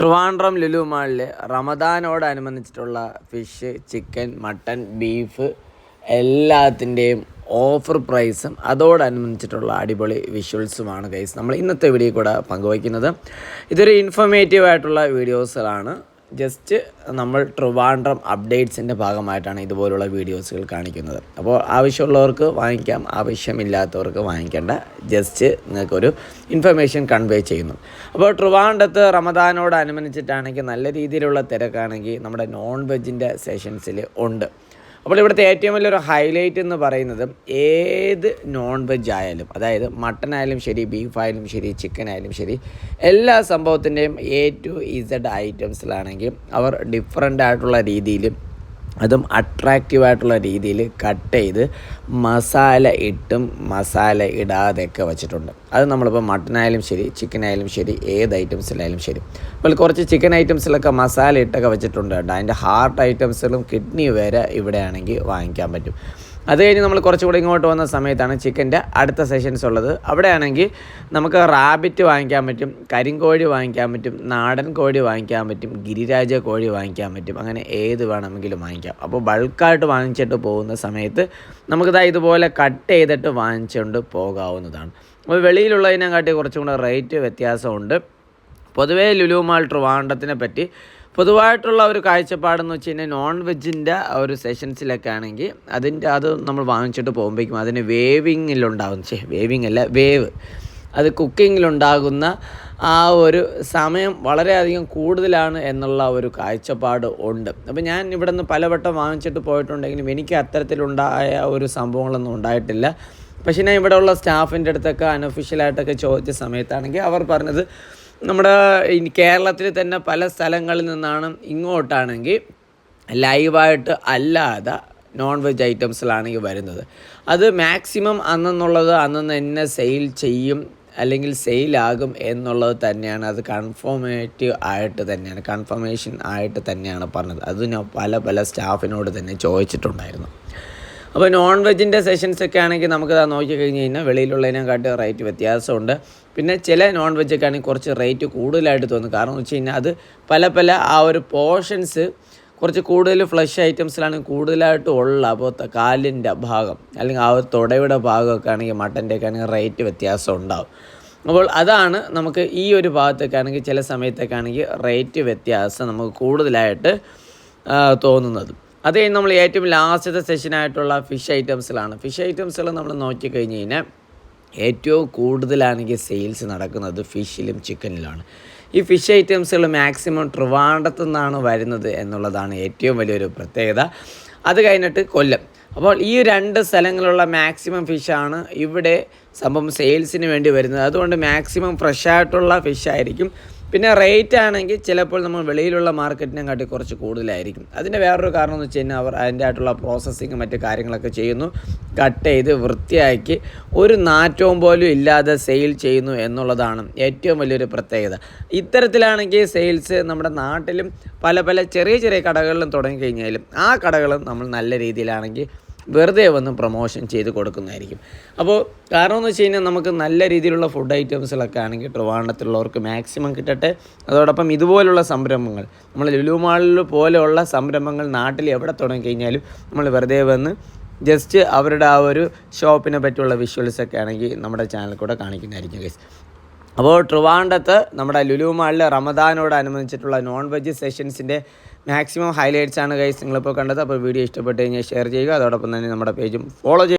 ട്രിവാൻഡ്രം ലുലു മാളിൽ റമദാനോടനുബന്ധിച്ചിട്ടുള്ള fish chicken mutton beef എല്ലാത്തിന്റെയും ഓഫർ പ്രൈസും അതോടനുബന്ധിച്ചിട്ടുള്ള അടിപൊളി വിഷ്വൽസുമാണ് ഗൈസ്. നമ്മൾ ഇന്നത്തെ വീഡിയോ കൂടെ പങ്കുവയ്ക്കുന്നത് ഇതൊരു ഇൻഫർമേറ്റീവ് ആയിട്ടുള്ള വീഡിയോസുകളാണ്. ജസ്റ്റ് നമ്മൾ ട്രിവാൻഡ്രം അപ്ഡേറ്റ്സിന്റെ ഭാഗമായിട്ടാണ് ഇതുപോലുള്ള വീഡിയോസുകൾ കാണിക്കുന്നത്. അപ്പോൾ ആവശ്യമുള്ളവർക്ക് വാങ്ങിക്കാം ആവശ്യമില്ലാത്തവർക്ക് വാങ്ങിക്കേണ്ട. ജസ്റ്റ് നിങ്ങൾക്കൊരു ഇൻഫർമേഷൻ കൺവേ ചെയ്യുന്നു. അപ്പോൾ ട്രിവാൻഡ്രത്ത് റമദാനോടനുബന്ധിച്ചിട്ടാണെങ്കിൽ നല്ല രീതിയിലുള്ള തിരക്കാണെങ്കിൽ നമ്മുടെ നോൺ വെജിന്റെ സെഷൻസിൽ ഉണ്ട്. അപ്പോൾ ഇവിടുത്തെ ഏറ്റവും വലിയൊരു ഹൈലൈറ്റ് എന്ന് പറയുന്നത് ഏത് നോൺ വെജ് ആയാലും അതായത് മട്ടൺ ആയാലും ശരി ബീഫ് ആയാലും ശരി ചിക്കൻ ആയാലും ശരി എല്ലാ സംഭവത്തിന്റെയും എ ടു ഇസഡ് ഐറ്റംസിലാണെങ്കിൽ അവർ ഡിഫറെന്റ് ആയിട്ടുള്ള രീതിയിൽ അതും അട്രാക്റ്റീവായിട്ടുള്ള രീതിയിൽ കട്ട് ചെയ്ത് മസാല ഇട്ടും മസാല ഇടാതെയൊക്കെ വെച്ചിട്ടുണ്ട്. അത് നമ്മളിപ്പോൾ മട്ടനായാലും ശരി ചിക്കൻ ആയാലും ശരി ഏത് ഐറ്റംസിലായാലും ശരി. അപ്പോൾ കുറച്ച് ചിക്കൻ ഐറ്റംസിലൊക്കെ മസാല ഇട്ടൊക്കെ വെച്ചിട്ടുണ്ട് കേട്ടോ. അതിന്റെ ഹാർട്ട് ഐറ്റംസിലും കിഡ്നി വരെ ഇവിടെയാണെങ്കിൽ വാങ്ങിക്കാൻ പറ്റും. അത് കഴിഞ്ഞ് നമ്മൾ കുറച്ചുകൂടി ഇങ്ങോട്ട് വന്ന സമയത്താണ് ചിക്കന്റെ അടുത്ത സെഷൻസ് ഉള്ളത്. അവിടെയാണെങ്കിൽ നമുക്ക് റാബിറ്റ് വാങ്ങിക്കാൻ പറ്റും കരിങ്കോഴി വാങ്ങിക്കാൻ പറ്റും നാടൻ കോഴി വാങ്ങിക്കാൻ പറ്റും ഗിരിരാജ കോഴി വാങ്ങിക്കാൻ പറ്റും അങ്ങനെ ഏത് വേണമെങ്കിലും വാങ്ങിക്കാം. അപ്പോൾ ബൾക്കായിട്ട് വാങ്ങിച്ചിട്ട് പോകുന്ന സമയത്ത് നമുക്കിതാ ഇതുപോലെ കട്ട് ചെയ്തിട്ട് വാങ്ങിച്ചുകൊണ്ട് പോകാവുന്നതാണ്. അപ്പോൾ വെളിയിലുള്ളതിനെക്കാട്ടി കുറച്ചും കൂടെ റേറ്റ് വ്യത്യാസമുണ്ട്. പൊതുവേ ലുലു മാൾ ട്രിവാൻഡത്തിനെ പറ്റി പൊതുവായിട്ടുള്ള ഒരു കാഴ്ചപ്പാടെന്ന് വെച്ച് കഴിഞ്ഞാൽ നോൺ വെജിന്റെ ഒരു സെഷൻസിലൊക്കെ ആണെങ്കിൽ അതിന്റെ അത് നമ്മൾ വാങ്ങിച്ചിട്ട് പോകുമ്പോഴേക്കും അതിന് വേവിങ്ങിലുണ്ടാകും. ചേ വേവിങ് അല്ല വേവ്. അത് കുക്കിങ്ങിലുണ്ടാകുന്ന ആ ഒരു സമയം വളരെയധികം കൂടുതലാണ് എന്നുള്ള ഒരു കാഴ്ചപ്പാട് ഉണ്ട്. അപ്പോൾ ഞാൻ ഇവിടെ നിന്ന് പലവട്ടം വാങ്ങിച്ചിട്ട് പോയിട്ടുണ്ടെങ്കിലും എനിക്ക് അത്തരത്തിലുണ്ടായ ഒരു സംഭവങ്ങളൊന്നും ഉണ്ടായിട്ടില്ല. പക്ഷേ ഞാൻ ഇവിടെയുള്ള സ്റ്റാഫിന്റെ അടുത്തൊക്കെ അൺഒഫീഷ്യലായിട്ടൊക്കെ ചോദിച്ച സമയത്താണെങ്കിൽ അവർ പറഞ്ഞത് നമ്മുടെ കേരളത്തിൽ തന്നെ പല സ്ഥലങ്ങളിൽ നിന്നാണ് ഇങ്ങോട്ടാണെങ്കിൽ ലൈവായിട്ട് അല്ലാതെ നോൺ വെജ് ഐറ്റംസിലാണെങ്കിൽ വരുന്നത്. അത് മാക്സിമം അന്നെന്നുള്ളത് അന്ന് തന്നെ സെയിൽ ചെയ്യും അല്ലെങ്കിൽ സെയിലാകും എന്നുള്ളത് തന്നെയാണ്. അത് കൺഫോമേറ്റീവ് ആയിട്ട് തന്നെയാണ്. കൺഫർമേഷൻ ആയിട്ട് തന്നെയാണ് പറഞ്ഞത്. അത് ഞാൻ പല പല സ്റ്റാഫിനോട് തന്നെ ചോദിച്ചിട്ടുണ്ടായിരുന്നു. അപ്പോൾ നോൺ വെജിന്റെ സെഷൻസ് ഒക്കെ ആണെങ്കിൽ നമുക്ക് അത് നോക്കി കഴിഞ്ഞ് കഴിഞ്ഞാൽ വെളിയിലുള്ളതിനെക്കാട്ട് റേറ്റ് വ്യത്യാസമുണ്ട്. പിന്നെ ചില നോൺ വെജൊക്കെ ആണെങ്കിൽ കുറച്ച് റേറ്റ് കൂടുതലായിട്ട് തോന്നും. കാരണം എന്ന് വെച്ച് കഴിഞ്ഞാൽ അത് പല പല ആ ഒരു പോർഷൻസ് കുറച്ച് കൂടുതൽ ഫ്ലഷ് ഐറ്റംസിലാണ് കൂടുതലായിട്ട് ഉള്ള അപ്പോൾ കാലിന്റെ ഭാഗം അല്ലെങ്കിൽ ആ ഒരു തുടയുടെ ഭാഗമൊക്കെ ആണെങ്കിൽ മട്ടന്റെ ഒക്കെ ആണെങ്കിൽ റേറ്റ് വ്യത്യാസം ഉണ്ടാവും. അപ്പോൾ അതാണ് നമുക്ക് ഈ ഒരു ഭാഗത്തൊക്കെ ആണെങ്കിൽ ചില സമയത്തൊക്കെ ആണെങ്കിൽ റേറ്റ് വ്യത്യാസം നമുക്ക് കൂടുതലായിട്ട് തോന്നുന്നത്. അത് കഴിഞ്ഞ് നമ്മൾ ഏറ്റവും ലാസ്റ്റത്തെ സെഷനായിട്ടുള്ള ഫിഷ് ഐറ്റംസിലാണ്. ഫിഷ് ഐറ്റംസുകൾ നമ്മൾ നോക്കിക്കഴിഞ്ഞ് കഴിഞ്ഞാൽ ഏറ്റവും കൂടുതലാണെങ്കിൽ സെയിൽസ് നടക്കുന്നത് ഫിഷിലും ചിക്കനിലാണ് ഈ ഫിഷ് ഐറ്റംസുകൾ മാക്സിമം ട്രിവാണ്ടത്തു നിന്നാണ് വരുന്നത് എന്നുള്ളതാണ് ഏറ്റവും വലിയൊരു പ്രത്യേകത. അത് കഴിഞ്ഞിട്ട് കൊല്ലം. അപ്പോൾ ഈ രണ്ട് സ്ഥലങ്ങളിലുള്ള മാക്സിമം ഫിഷാണ് ഇവിടെ സംഭവം സെയിൽസിന് വേണ്ടി വരുന്നത്. അതുകൊണ്ട് മാക്സിമം ഫ്രഷായിട്ടുള്ള ഫിഷായിരിക്കും പിന്നെ റേറ്റ് ആണെങ്കിൽ ചിലപ്പോൾ നമ്മൾ വെളിയിലുള്ള മാർക്കറ്റിനെ കാട്ടി കുറച്ച് കൂടുതലായിരിക്കും. അതിന്റെ വേറൊരു കാരണം എന്ന് വെച്ച് കഴിഞ്ഞാൽ അവർ അതിന്റെ ആയിട്ടുള്ള പ്രോസസ്സിങ് മറ്റു കാര്യങ്ങളൊക്കെ ചെയ്യുന്നു. കട്ട് ചെയ്ത് വൃത്തിയാക്കി ഒരു നാറ്റവും പോലും ഇല്ലാതെ സെയിൽ ചെയ്യുന്നു എന്നുള്ളതാണ് ഏറ്റവും വലിയൊരു പ്രത്യേകത. ഇത്തരത്തിലാണെങ്കിൽ സെയിൽസ് നമ്മുടെ നാട്ടിലും പല പല ചെറിയ ചെറിയ കടകളിലും തുടങ്ങിക്കഴിഞ്ഞാലും ആ കടകളും നമ്മൾ നല്ല രീതിയിലാണെങ്കിൽ വെറുതെ വന്ന് പ്രൊമോഷൻ ചെയ്ത് കൊടുക്കുന്നതായിരിക്കും. അപ്പോൾ കാരണം എന്ന് വെച്ച് കഴിഞ്ഞാൽ നമുക്ക് നല്ല രീതിയിലുള്ള ഫുഡ് ഐറ്റംസിലൊക്കെ ആണെങ്കിൽ ട്രിവാണ്ടത്തിലുള്ളവർക്ക് മാക്സിമം കിട്ടട്ടെ. അതോടൊപ്പം ഇതുപോലുള്ള സംരംഭങ്ങൾ നമ്മൾ ലുലു മാളിൽ പോലെയുള്ള സംരംഭങ്ങൾ നാട്ടിൽ എവിടെ തുടങ്ങി കഴിഞ്ഞാലും നമ്മൾ വെറുതെ വന്ന് ജസ്റ്റ് അവരുടെ ആ ഒരു ഷോപ്പിനെ പറ്റിയുള്ള വിഷ്വൽസൊക്കെ ആണെങ്കിൽ നമ്മുടെ ചാനലിൽ കൂടെ കാണിക്കുന്നതായിരിക്കും ഗൈസ് അപ്പോൾ ട്രിവാൻഡത്ത് നമ്മുടെ ലുലു മാളിൽ റമദാനോടനുബന്ധിച്ചിട്ടുള്ള നോൺ വെജ് സെഷൻസിന്റെ മാക്സിമം ഹൈലൈറ്റ്സ് ആണ് ഗൈസ് നിങ്ങളിപ്പോൾ കണ്ടത്. അപ്പോൾ വീഡിയോ ഇഷ്ടപ്പെട്ട് കഴിഞ്ഞാൽ ഷെയർ ചെയ്യുക. അതോടൊപ്പം തന്നെ നമ്മുടെ പേജും ഫോളോ ചെയ്യുക.